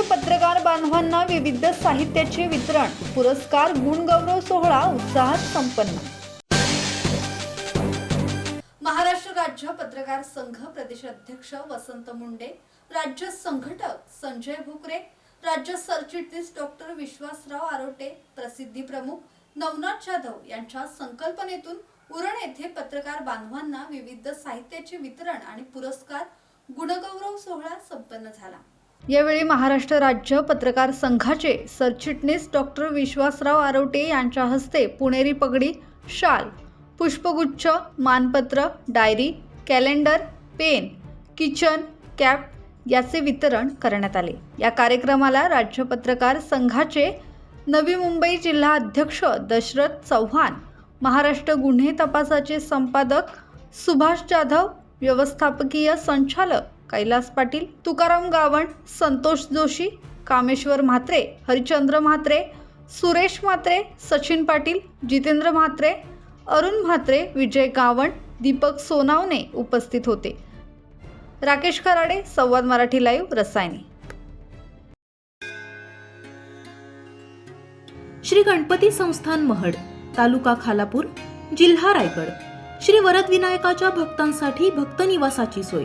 बांधवांना विविध साहित्याचे वितरण पुरस्कार गुणगौरव सोहळा उत्साहात संपन्न. महाराष्ट्र राज्य पत्रकार संघ प्रदेश अध्यक्ष वसंत मुंडे राज्य संघटक संजय भुकरे राज्य सरचिटणीस डॉक्टर विश्वासराव आरोटे प्रसिद्धी प्रमुख नवनाथ जाधव यांच्या संकल्पनेतून उरण येथे पत्रकार बांधवांना विविध साहित्याचे वितरण आणि पुरस्कार गुणगौरव सोहळा संपन्न झाला. यावेळी महाराष्ट्र राज्य पत्रकार संघाचे सरचिटणीस डॉक्टर विश्वासराव आरोटे यांच्या हस्ते पुणेरी पगडी शाल पुष्पगुच्छ मानपत्र diary calendar pen kitchen cap याचे वितरण करण्यात आले. या कार्यक्रमाला राज्य पत्रकार संघाचे नवी मुंबई जिल्हा अध्यक्ष दशरथ चव्हाण महाराष्ट्र गुन्हे तपासाचे संपादक सुभाष जाधव व्यवस्थापकीय संचालक कैलास पाटील तुकाराम गावण संतोष जोशी कामेश्वर म्हात्रे हरिचंद्र म्हात्रे सुरेश म्हात्रे सचिन पाटील जितेंद्र म्हात्रे अरुण म्हात्रे विजय गावण दीपक सोनावणे उपस्थित होते. राकेश खराडे संवाद मराठी लाईव्ह रसायनी. श्री गणपती संस्थान महड तालुका खालापूर जिल्हा रायगड. श्री वरदविनायकाच्या भक्तांसाठी भक्त निवासाची सोय.